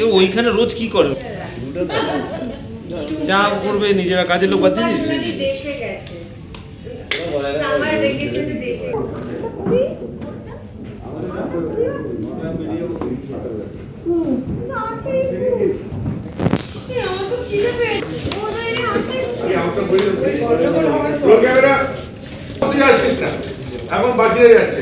এ ওইখানে রোজ কি করে? চা করবে নিজেরা কাজের লোক বাদ দিয়ে না। এখন বাকিরা যাচ্ছে।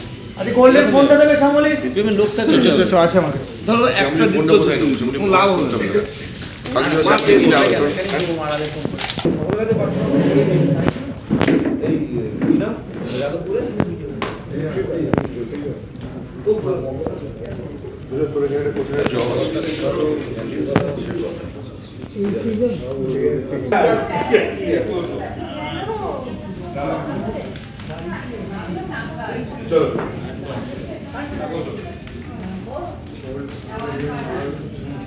আচ্ছা গোল্ডেন ফোনটা দেবে সামলে লোক থাকে আছে আমার ধরো একটা দিন তো কোনো লাভ হবে না। চলো।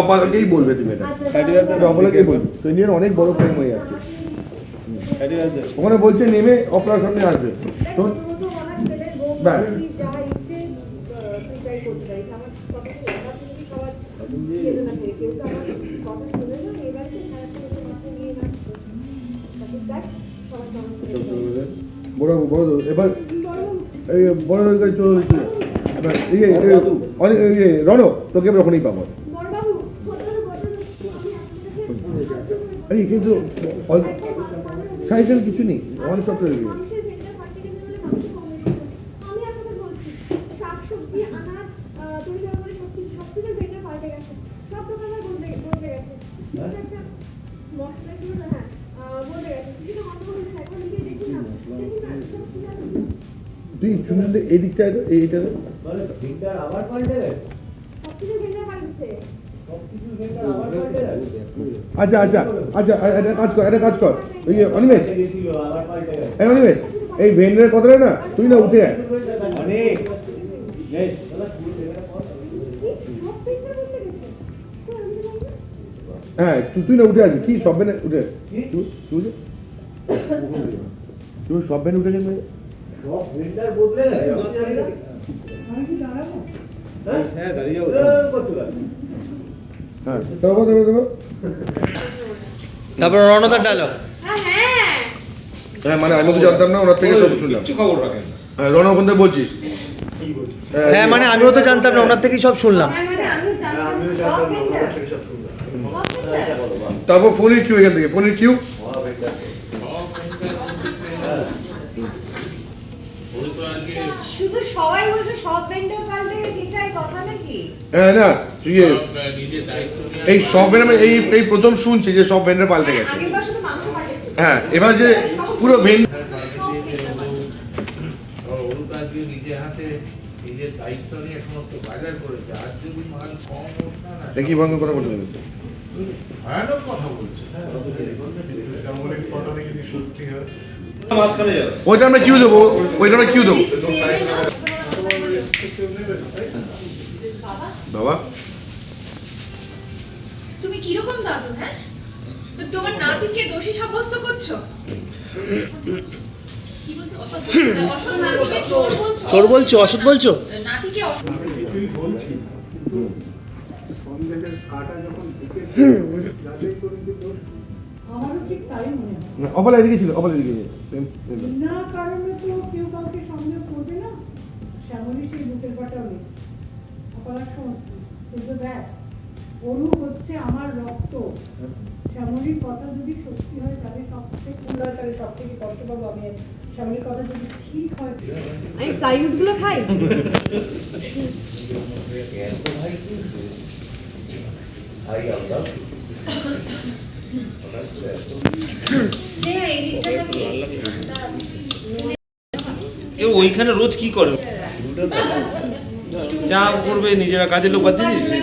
অপালাকেই বলবে তুমি এটা। অপালাকেই বলবে ইন্ডিয়ান অনেক বড় ফ্রেম হয়ে যাচ্ছে। ওখানে বলছে নেমে অপরার সামনে আসবে। শোন। ব্যাস। বড় বড় এবার এই বড় রোজগার চলে এবার ইয়ে অনেক ইয়ে রণ তোকে এবার ওখানেই পাবো। আরে কিন্তু সাইকেল কিছু নেই অনেক সব চলে গেছে। মশলা ছিল না হ্যাঁ। তুই শুনলে এই দিকটা এইটা আবার পাল্টে আচ্ছা আচ্ছা আচ্ছা একটা কাজ কর, একটা কাজ কর। এই এই ভেন্ডারের কথাটা না তুই না উঠে আয়। হ্যাঁ তুই তুই না উঠে আসবি কি সব ভেনে উঠে? আয়। তুই তুই তুই সব ভেনে উঠে যাবে হ্যাঁ। যাব। হ্যাঁ দেবো দেবো তারপর? রণদার ডায়লগ হ্যাঁ হ্যাঁ। হ্যাঁ মানে আমি তো জানতাম না ওনার থেকে সব শুনলাম। খবর রাখেন হ্যাঁ রণ ওখান থেকে বলছিস? হ্যাঁ মানে আমিও তো জানতাম না ওনার থেকেই সব শুনলাম। মানে আমিও আমিও জানতাম না ভেঙে ওনার থেকে সব শুনলাম সব ভেঙে তারপর ফোনের কিউ এখান থেকে ফোনের কিউ মহা শুধু সবাই বলছে সব ভেন্ডার পাল্টে গেছে এটাই কথা নাকি? হ্যাঁ না এ- এই সব ভেন্ডার এই এই প্রথম শুনছি যে সব ভেন্ডার পাল্টে গেছে। মাংস পাল্টেছিল। হ্যাঁ এবার যে পুরো দেখি বলতে হবে ভয়ানক কথা বলছে। ওইটা আমরা কিউ দেবো ওইটা আমরা কিউ দেবো। বাবা। তুমি কীরকম দাদু হ্যাঁ? তোমার নাতিকে দোষী সাব্যস্ত করছ? বলছো? অসৎ বলছো? অসৎ নাতিকে চোর বলছো? চোর বলছো অসৎ বলছো? নাতিকে অপলা এদিকে ছিল অপলা এদিকে না কারণে তো শ্যামলী সেই বুকের পাটাও নেই অপরাধ সমস্ত। কিন্তু দেখ অনু হচ্ছে আমার রক্ত। শ্যামলীর কথা যদি সত্যি হয় তাহলে সব থেকে ফুল তাহলে সব থেকে কষ্ট পাবো আমি। শ্যামলীর কথা যদি ঠিক হয়। আমি প্লাইউডগুলো খাই। এ ওইখানে রোজ কি করে? যা করবে নিজেরা কাজের লোক বাদ দিয়ে দিয়েছে।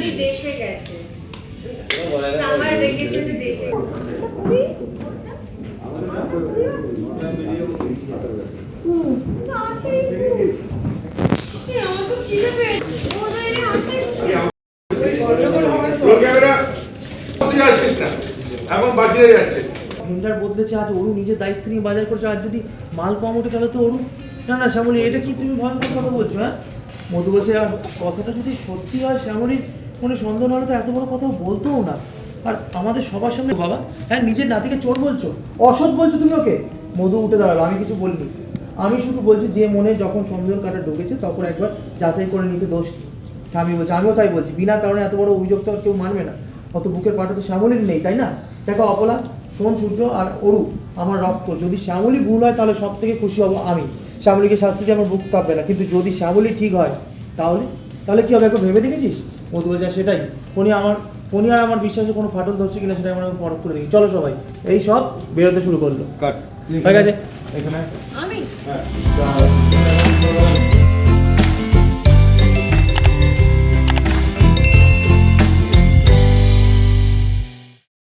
এখন যাচ্ছে। ভেন্ডার বদলেছে আজ অরু নিজের দায়িত্ব নিয়ে বাজার করছে যদি মাল কম ওঠে তাহলে তো অরু। না না, শ্যামলী, এটা কি তুমি ভয়ঙ্কর কথা বলছো হ্যাঁ? মধু বলছে, আর কথাটা যদি সত্যি হয়, শ্যামলীর কোনো সন্দেহ তো এত বড় বলতেও না। আর আমাদের সবার সামনে বাবা হ্যাঁ নিজের নাতিকে চোর বলছো, অসৎ বলছো তুমি ওকে? মধু উঠে দাঁড়াল, আমি কিছু বলিনি। আমি শুধু বলছি, যে মনে যখন সন্দেহের কাটা ঢুকেছে, তখন একবার যাচাই করে নিতে দোষ আমি বলছি, আমিও তাই বলছি, বিনা কারণে এত বড় অভিযোগ তো আর কেউ মানবে না। অত বুকের পাটা তো শ্যামলির নেই, তাই না? দেখো অপলা সোন সূর্য আর অরু আমার রক্ত। যদি শ্যামলি ভুল হয় তাহলে সব থেকে খুশি হব আমি। শ্যামলিকে শাস্তি দিয়ে আমার বুক কাঁপবে না। কিন্তু যদি শ্যামলি ঠিক হয় তাহলে? তাহলে কী হবে একবার ভেবে দেখেছিস? মধু বলছে সেটাই। ফোনি আমার ফোনি আর আমার বিশ্বাসে কোনো ফাটল ধরছে কিনা সেটা আমরা পরখ করে দেখি। চলো সবাই এই সব বেরোতে শুরু করল। কাট ঠিক আছে এখানে? আমি? হ্যাঁ।